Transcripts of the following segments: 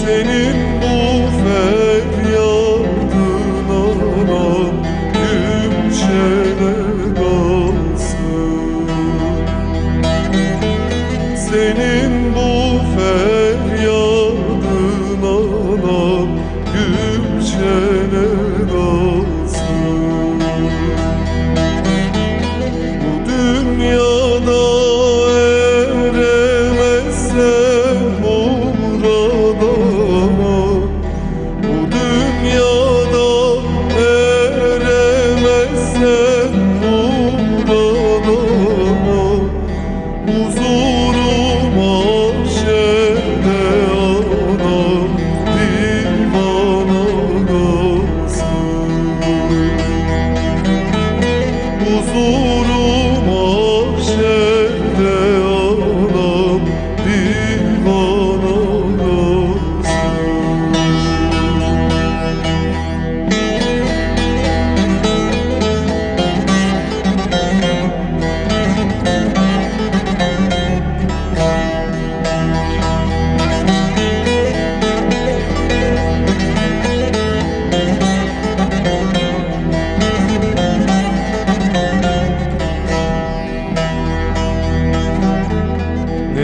senin bu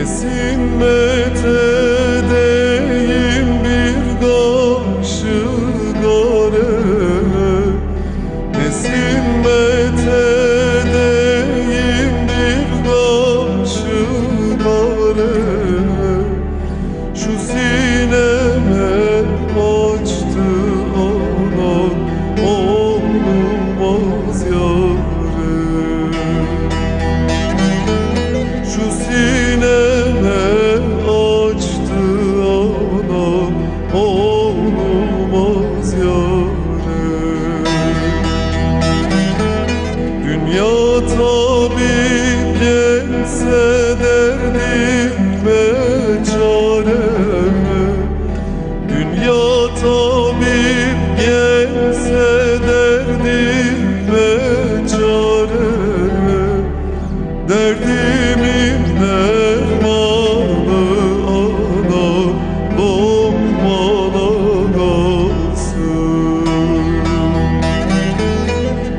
Nesin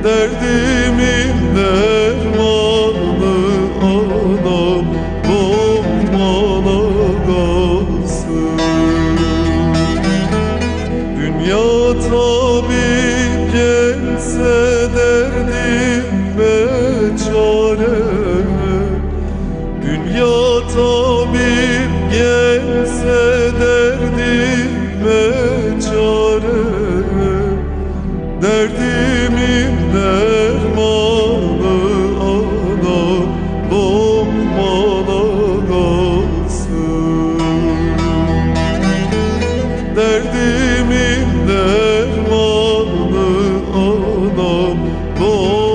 Derdimin derdimin dermanı anam doğru.